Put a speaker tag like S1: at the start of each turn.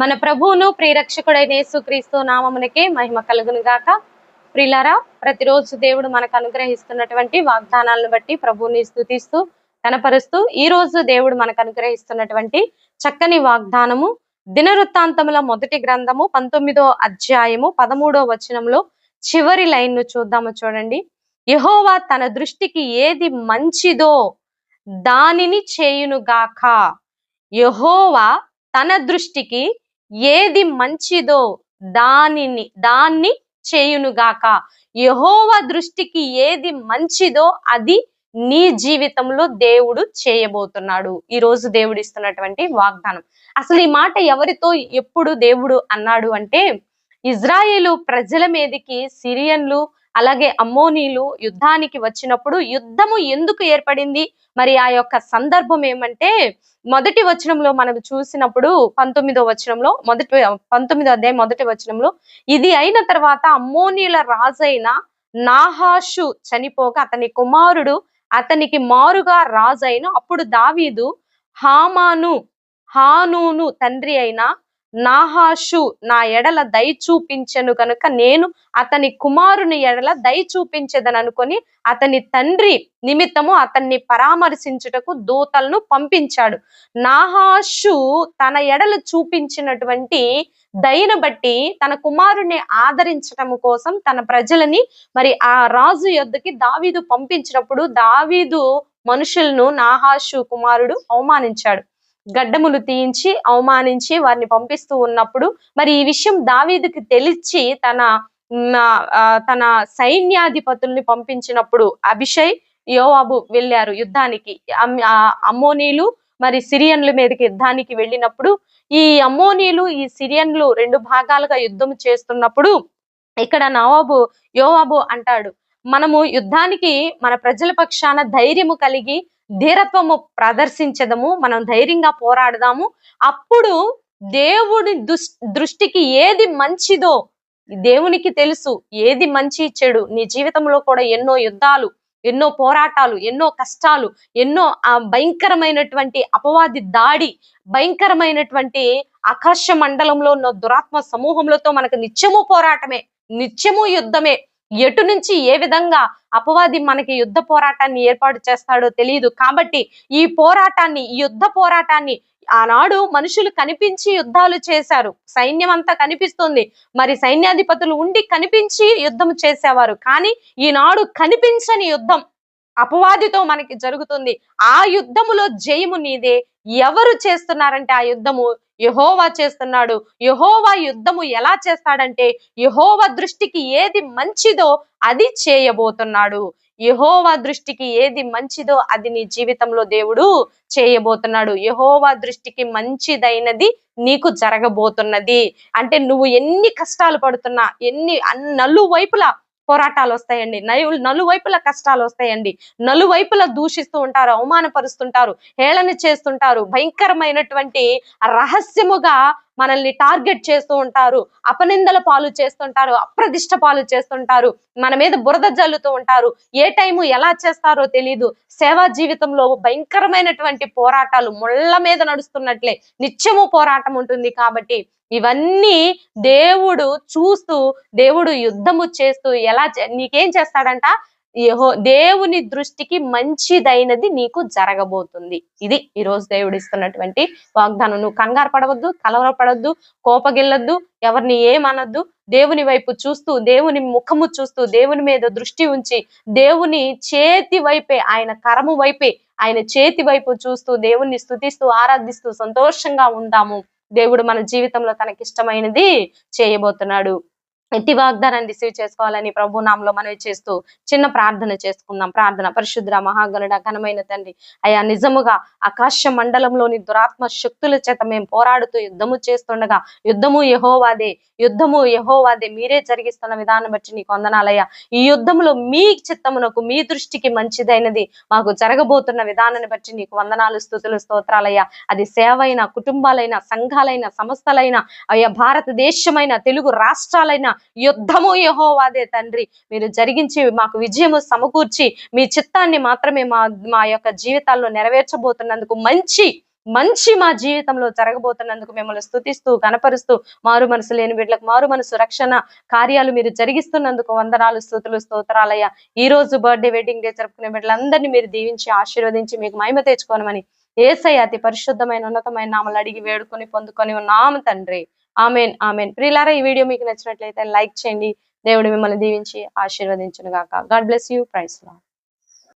S1: మన ప్రభువును ప్రియరక్షకుడైన యేసుక్రీస్తు నామమునకే మహిమ కలుగును గాక. ప్రిలారా ప్రతిరోజు దేవుడు మనకు అనుగ్రహిస్తున్నటువంటి వాగ్దానాలను బట్టి ప్రభువుని స్థుతిస్తూ కనపరుస్తూ ఈ రోజు దేవుడు మనకు అనుగ్రహిస్తున్నటువంటి చక్కని వాగ్దానము దినవృత్తాంతముల మొదటి గ్రంథము పంతొమ్మిదో అధ్యాయము పదమూడో వచనంలో చివరి లైన్ను చూద్దాము చూడండి. యహోవా తన దృష్టికి ఏది మంచిదో దానిని చేయునుగాక. యహోవా తన దృష్టికి ఏది మంచిదో దానిని దాన్ని చేయునుగాక. యహోవ దృష్టికి ఏది మంచిదో అది నీ జీవితంలో దేవుడు చేయబోతున్నాడు. ఈ రోజు దేవుడు ఇస్తున్నటువంటి వాగ్దానం. అసలు ఈ మాట ఎవరితో ఎప్పుడు దేవుడు అన్నాడు అంటే ఇజ్రాయేలు ప్రజల మీదకి సిరియన్లు అలాగే అమ్మోనీలు యుద్ధానికి వచ్చినప్పుడు యుద్ధము ఎందుకు ఏర్పడింది? మరి ఆ యొక్క సందర్భం ఏమంటే మొదటి వచనంలో మనం చూసినప్పుడు పంతొమ్మిదో వచనంలో మొదటి పంతొమ్మిదో అధ్యాయం మొదటి వచనంలో ఇది అయిన తర్వాత అమ్మోనీల రాజైన నాహాషు చనిపోక అతని కుమారుడు అతనికి మారుగా రాజైన అప్పుడు దావీదు హామాను హానూను తండ్రి అయిన నాహాషు నా ఎడల దయ చూపించెను కనుక నేను అతని కుమారుని ఎడల దయ చూపించదని అనుకొని అతని తండ్రి నిమిత్తము అతన్ని పరామర్శించుటకు దూతలను పంపించాడు. నాహాషు తన ఎడల చూపించినటువంటి దయను బట్టి తన కుమారుణ్ణి ఆదరించటం కోసం తన ప్రజలని మరి ఆ రాజు యొద్దకి దావీదు పంపించినప్పుడు దావీదు మనుషులను నాహాషు కుమారుడు అవమానించాడు. గడ్డములు తీయించి అవమానించి వారిని పంపిస్తూ ఉన్నప్పుడు మరి ఈ విషయం దావీదుకి తెలిసి తన తన సైన్యాధిపతుల్ని పంపించినప్పుడు అభిషయ్ యోవాబు వెళ్ళారు యుద్ధానికి. ఆ అమ్మోనీలు మరి సిరియన్ల మీదకి యుద్ధానికి వెళ్ళినప్పుడు ఈ అమ్మోనీలు ఈ సిరియన్లు రెండు భాగాలుగా యుద్ధం చేస్తున్నప్పుడు ఇక్కడ నవాబు యోవాబు అంటాడు మనము యుద్ధానికి మన ప్రజల పక్షాన ధైర్యము కలిగి ధీరత్వము ప్రదర్శించదము మనం ధైర్యంగా పోరాడదాము. అప్పుడు దేవుడి దృష్టికి ఏది మంచిదో దేవునికి తెలుసు ఏది మంచి చెడు. నీ జీవితంలో కూడా ఎన్నో యుద్ధాలు ఎన్నో పోరాటాలు ఎన్నో కష్టాలు ఎన్నో ఆ భయంకరమైనటువంటి అపవాది దాడి భయంకరమైనటువంటి ఆకాశ మండలంలో ఉన్న దురాత్మ సమూహములతో మనకు నిత్యము పోరాటమే నిత్యము యుద్ధమే. ఎటు నుంచి ఏ విధంగా అపవాది మనకి యుద్ధ పోరాటాన్ని ఏర్పాటు చేస్తాడో తెలియదు. కాబట్టి ఈ పోరాటాన్ని ఈ యుద్ధ పోరాటాన్ని ఆనాడు మనుషులు కనిపించి యుద్ధాలు చేశారు. సైన్యం అంతా కనిపిస్తుంది. మరి సైన్యాధిపతులు ఉండి కనిపించి యుద్ధం చేసేవారు. కానీ ఈనాడు కనిపించని యుద్ధం అపవాదితో మనకి జరుగుతుంది. ఆ యుద్ధములో జయము నీదే ఎవరు చేస్తున్నారంటే ఆ యుద్ధము యహోవా చేస్తున్నాడు. యహోవా యుద్ధము ఎలా చేస్తాడంటే యహోవా దృష్టికి ఏది మంచిదో అది చేయబోతున్నాడు. యహోవా దృష్టికి ఏది మంచిదో అది నీ జీవితంలో దేవుడు చేయబోతున్నాడు. యహోవా దృష్టికి మంచిదైనది నీకు జరగబోతున్నది. అంటే నువ్వు ఎన్ని కష్టాలు పడుతున్నా ఎన్ని అన్- నలువైపులా పోరాటాలు వస్తాయండి నలు నలువైపుల కష్టాలు వస్తాయండి నలువైపులా దూషిస్తూ ఉంటారు అవమానపరుస్తుంటారు హేళన చేస్తుంటారు. భయంకరమైనటువంటి రహస్యముగా మనల్ని టార్గెట్ చేస్తూ ఉంటారు అపనిందల పాలు చేస్తుంటారు అప్రదిష్ట పాలు చేస్తుంటారు మన మీద బురద జల్లుతూ ఉంటారు. ఏ టైము ఎలా చేస్తారో తెలీదు. సేవా జీవితంలో భయంకరమైనటువంటి పోరాటాలు ముళ్ళ మీద నడుస్తున్నట్లే నిత్యము పోరాటం ఉంటుంది కాబట్టి ఇవన్నీ దేవుడు చూస్తూ దేవుడు యుద్ధము చేస్తూ ఎలా నీకేం చేస్తాడంట? యహో దేవుని దృష్టికి మంచిదైనది నీకు జరగబోతుంది. ఇది ఈ రోజు దేవుడు ఇస్తున్నటువంటి వాగ్దానం. నువ్వు కంగారు పడవద్దు కలవరపడవద్దు కోపగిల్లద్దు ఎవరిని ఏమనద్దు. దేవుని వైపు చూస్తూ దేవుని ముఖము చూస్తూ దేవుని మీద దృష్టి ఉంచి దేవుని చేతి వైపే ఆయన కరము వైపే ఆయన చేతి వైపు చూస్తూ దేవుణ్ణి స్థుతిస్తూ ఆరాధిస్తూ సంతోషంగా ఉందాము. దేవుడు మన జీవితంలో తనకిష్టమైనది చేయబోతున్నాడు. ఎట్టి వాగ్దానాన్ని రిసీవ్ చేసుకోవాలని ప్రభు నామలో మనవి చేస్తూ చిన్న ప్రార్థన చేసుకుందాం. ప్రార్థన. పరిశుద్ర మహాగణుడ ఘనమైన తండ్రి. అయా నిజముగా ఆకాశ మండలంలోని దురాత్మ శక్తుల చేత మేము పోరాడుతూ యుద్ధము చేస్తుండగా యుద్ధము యహోవాదే యుద్ధము యహోవాదే మీరే జరిగిస్తున్న విధానం బట్టి నీకు వందనాలయ్యా. ఈ యుద్ధములో మీ చిత్తమునకు మీ దృష్టికి మంచిదైనది మాకు జరగబోతున్న విధానాన్ని బట్టి నీకు వందనాలు స్థుతులు స్తోత్రాలయ్యా. అది సేవైన కుటుంబాలైన సంఘాలైన సంస్థలైన అయ్యా భారతదేశమైన తెలుగు రాష్ట్రాలైన యుద్ధము యహోవాదే తండ్రి. మీరు జరిగించి మాకు విజయము సమకూర్చి మీ చిత్తాన్ని మాత్రమే మా మా యొక్క జీవితాల్లో నెరవేర్చబోతున్నందుకు మంచి మంచి మా జీవితంలో జరగబోతున్నందుకు మిమ్మల్ని స్తుతిస్తూ కనపరుస్తూ మారు మనసు లేని బిడ్డలకు మారు మనసు రక్షణ కార్యాలు మీరు జరిగిస్తున్నందుకు వందనాలు స్థుతులు స్తోత్రాలయ్యా. ఈ రోజు బర్త్డే వెడ్డింగ్ డే జరుపుకునే బిడ్డలందరినీ మీరు దీవించి ఆశీర్వదించి మీకు మహిమ తెచ్చుకోనమని ఏసయ్య అతి పరిశుద్ధమైన ఉన్నతమైన నామలు అడిగి వేడుకొని పొందుకొని ఉన్నాము తండ్రి. Amen amen. ప్రియులారా ఈ వీడియో మీకు నచ్చినట్లయితే లైక్ చేయండి. దేవుడు మిమ్మల్ని దీవించి ఆశీర్వదించును గాక God bless you. Praise law